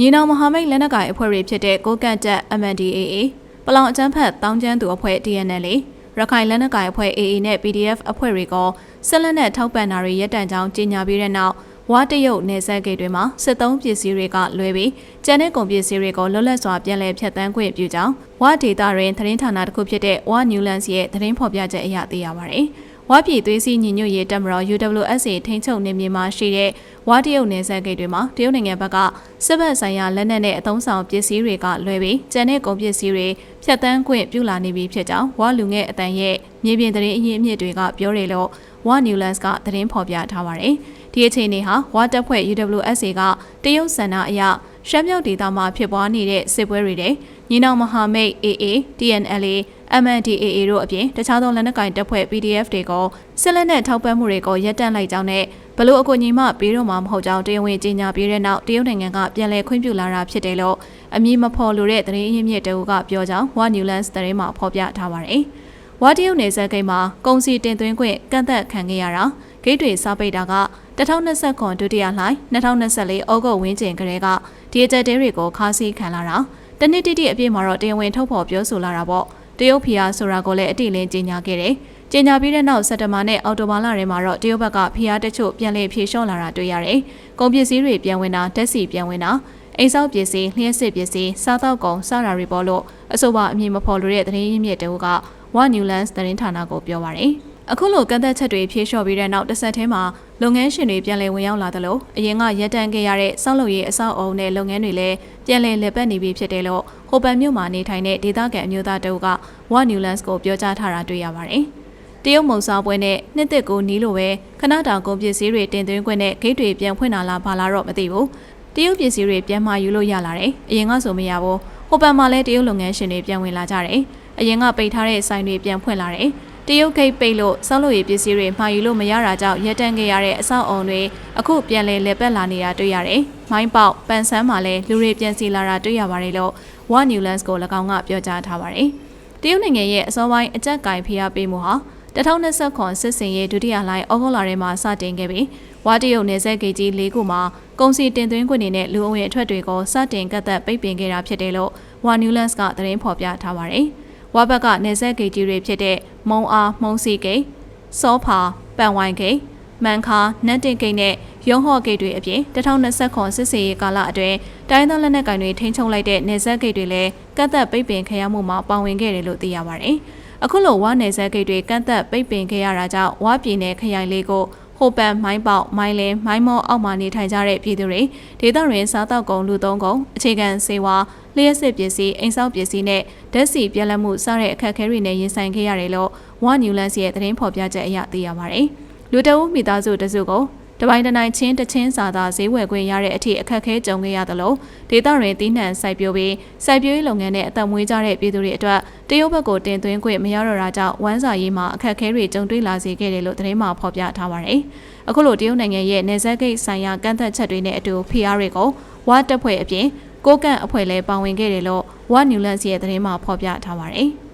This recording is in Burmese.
ညီနောင်မဟာမိတ်လက်နက်ကိုင်အဖွဲ့တွေဖြစ်တဲ့ကိုကန့်တက် MNDAA ပလောင်အကြမ်းဖက်တောင်းကျမ်းသူအဖွဲ့ DNL ရခိုင်လက်နက်ကိုင်အဖွဲ့ AA နဲ့ PDF အဖွဲ့တွေကဆက်လက်နဲ့ထောက်ပံ့တာတွေရပ်တန့်ကြောင်းကြေညာပြီးတဲ့နောက်ဝါတရုတ်နယ်စပ်ဂိတ်တွေမှာစစ်သုံးပစ္စည်းတွေကလွဲပြီးကျန်တဲ့ကုန်ပစ္စည်းတွေကိုလွတ်လပ်စွာပြန်လည်ဖြတ်တန်းခွင့်ပြုကြောင်းဝါဒေတာတွင်သတင်းဌာနတစ်ခုဖြစ်တဲ့ဝါ Newlands ရဲ့သတင်းဖော်ပြချက်အရသိရပါတယ်။ ဝါပြည်သွေးစည်းညီညွတ်ရေးတပ်မတော် UWSA ထိန်းချုပ်နေမြေမှာရှိတဲ့ဝါတရုတ်နယ်စပ်ဂိတ်တွေမှာတရုတ်နိုင်ငံဘက်ကစစ်ဘက်ဆိုင်ရာလက်နက်နဲ့အသုံးဆောင်ပစ္စည်းတွေကလွဲပြီးကျန်တဲ့ကုန်ပစ္စည်းတွေဖြတ်တန်းခွင့်ပြုလာနေပြီဖြစ်ကြောင်းဝါလူငယ်အတန်ရဲ့မြေပြင်သတင်းအရင်းအမြစ်တွေကပြောတယ်လို့ဝါ Newlands ကသတင်းဖော်ပြထားပါတယ်။ဒီအခြေအနေဟာဝါတပ်ဖွဲ့ UWSA ကတရုတ်ဆန္ဒအရရှမ်းမြောက်ဒေသမှာဖြစ်ပွားနေတဲ့စစ်ပွဲတွေတဲ့ ညီနောင်မဟာမိတ် AA, TNLA, MNDAA တို့အပြင်တခြားသောလက်နက်ကိုင်တပ်ဖွဲ့ PDF တွေကိုစစ်လက်နက်ထောက်ပံ့မှုတွေကိုရပ်တန့်လိုက်ကြောင်းနဲ့ဘလို့အကူအညီမှပေးတော့မှာမဟုတ်ကြောင်းတရားဝင်ကြေညာပြီးတဲ့နောက်တရုတ်နိုင်ငံကပြန်လည်ခွင့်ပြုလာတာဖြစ်တယ်လို့အမည်မဖော်လိုတဲ့သတင်းအရင်းမြစ်တအုပ်ကပြောကြောင်း One Newlands သတင်းမှာဖော်ပြထားပါတယ်။ဝါတရုတ်နယ်စပ်ဂိတ်မှာကုန်စည်တင်သွင်းခွင့်ကန့်သက်ခံခဲ့ရတာဂိတ်တွေစားပိတ်တာက2020ခုဒုတိယလှိုင်း2024ဩဂုတ်ဝန်းကျင်ကလေးကဒီအကြက်တဲတွေကိုခါးစည်းခံလာတာ တနစ်တိတိအပြည့်မှာတော့တရားဝင်ထုတ်ဖော်ပြောဆိုလာတာပေါ့တရုတ်ဖီယာဆိုတာကိုလည်းအတိအလင်းကြေညာခဲ့တယ်ကြေညာပြီးတဲ့နောက်စက်တဘာနဲ့အော်တိုဘာလထဲမှာတော့တရုတ်ဘက်ကဖီယာတချို့ပြန်လည်ဖြေလျှော့လာတာတွေ့ရတယ်ကုန်ပစ္စည်းတွေပြန်ဝင်တာတက်စီပြန်ဝင်တာအိမ်ဆောက်ပစ္စည်းလျှက်စစ်ပစ္စည်းစားသောက်ကုန်စတာတွေပေါ်လို့အဆိုပါအမည်မဖော်လို့တဲ့သတင်းရင်းမြစ်တအုပ်က One Newlands သတင်းဌာနကိုပြောပါရယ် အခုလိုကန့်သက်ချက်တွေဖြေလျှော့ပြီးတဲ့နောက်တစ်ဆက်တည်းမှာလုပ်ငန်းရှင်တွေပြန်လည်ဝင်ရောက်လာသလိုအရင်ကရပ်တန့်ခဲ့ရတဲ့စောက်လုပ်ရေးအဆောက်အအုံနဲ့လုပ်ငန်းတွေလည်းပြန်လည်လည်ပတ်နေပြီဖြစ်တယ်လို့ဟိုပန်မြို့မှာနေထိုင်တဲ့ဒေသခံအမျိုးသားတအုပ်က One Newlands ကိုပြောကြားထားတာတွေ့ရပါတယ်။တရုတ်မုံစားပွဲနဲ့နှစ်သက်ကိုနီးလိုပဲခဏတာကုန်ပစ္စည်းတွေတင်သွင်းခွင့်နဲ့ဂိတ်တွေပြန်ဖွင့်လာလားဘာလားတော့မသိဘူး။တရုတ်ပစ္စည်းတွေပြန်မှယူလို့ရလာတယ်။အရင်ကဆိုမရဘူး။ဟိုပန်မှာလည်းတရုတ်လုပ်ငန်းရှင်တွေပြန်ဝင်လာကြတယ်။အရင်ကပိတ်ထားတဲ့ဆိုင်တွေပြန်ဖွင့်လာတယ်။ တရုတ်ဂိတ်ပိတ်လို့စောက်လို့ရပစ္စည်းတွေမှာယူလို့မရတာကြောင့်ရပ်တန့်ခဲ့ရတဲ့အဆောက်အုံတွေအခုပြန်လည်လက်ပတ်လာနေတာတွေ့ရတယ်။မိုင်းပေါက်ပန်ဆန်းမှာလည်းလူတွေပြန်စီလာတာတွေ့ရပါတယ်လို့ One Newlands ကို၎င်းကပြောကြားထားပါတယ်။တရုတ်နိုင်ငံရဲ့အစောပိုင်းအကြက်ကင်ဖိအားပေးမှုဟာ2020ခွန်စစ်စင်ရဲ့ဒုတိယလှိုင်းဩဂုတ်လထဲမှာစတင်ခဲ့ပြီးဝါတရုတ်နယ်စပ်ဂိတ်ကြီး၄ခုမှာကုန်စည်တင်သွင်းခွင့်တွေနဲ့လူအုံရဲ့အထွက်တွေကိုစတင်ကတ်သက်ပိတ်ပင်ခဲ့တာဖြစ်တယ်လို့ One Newlands ကသတင်းဖော်ပြထားပါတယ်။ ဝါဘက်ကနေဆက်ဂိတ်ကြီးတွေဖြစ်တဲ့မုံအားမုံစီဂိတ်စောဖာပန်ဝိုင်ဂိတ်မန်ခါနတ်တင်ဂိတ်နဲ့ရုံးဟော့ဂိတ်တွေအပြင်2020ခွန်စစ်စေးရေးကာလအတွင်းတိုင်းသားလက်နက်ကိုင်တွေထိန်းချုပ်လိုက်တဲ့နေဆက်ဂိတ်တွေလည်းကတ်သက်ပိတ်ပင်ခံရမှုမှာပါဝင်ခဲ့တယ်လို့သိရပါတယ်။အခုလိုဝါနယ်ဆက်ဂိတ်တွေကတ်သက်ပိတ်ပင်ခဲ့ရတာကြောင့်ဝါပြည်နယ်ခရိုင်လေးကို ဟိုပန်မိုင်းပေါက်မိုင်းလင်းမိုင်းမောအောက်မှာနေထိုင်ကြတဲ့ပြည်သူတွေဒေသတွင်စားတောက်ကုန်လူသုံးကုန်အခြေခံစေဝါလျှက်စစ်ပစ္စည်းအိမ်ဆောက်ပစ္စည်းနဲ့ဓာတ်ဆီပြက်လက်မှုစတဲ့အခက်အခဲတွေနဲ့ရင်ဆိုင်ခဲ့ရတယ်လို့ One Newlands ရဲ့သတင်းဖော်ပြချက်အရသိရပါတယ်။လူတအုပ်မိသားစုတစုကို တပိုင်းတနိုင်ချင်းတချင်းစာသာဈေးဝယ်ခွင့်ရတဲ့အထိအခက်အခဲကြုံခဲ့ရသလိုဒေသတွင်တီးနှံစိုက်ပျိုးပြီးစိုက်ပျိုးရေးလုပ်ငန်းနဲ့အသက်မွေးကြတဲ့ပြည်သူတွေအတွက်တရုတ်ဘက်ကိုတင်သွင်းခွင့်မရတော့တာကြောင့်ဝမ်းစာရေးမှာအခက်အခဲတွေကြုံတွေ့လာစေခဲ့တယ်လို့သတင်းမှာဖော်ပြထားပါတယ်။အခုလိုတရုတ်နိုင်ငံရဲ့နေဆက်ဂိတ်ဆိုင်ရာကန့်သက်ချက်တွေနဲ့အတူ PR တွေကိုဝါတပ်ဖွဲ့အပြင်ကိုကန့်အဖွဲ့လည်းပါဝင်ခဲ့တယ်လို့ One Newlands ရဲ့သတင်းမှာဖော်ပြထားပါတယ်။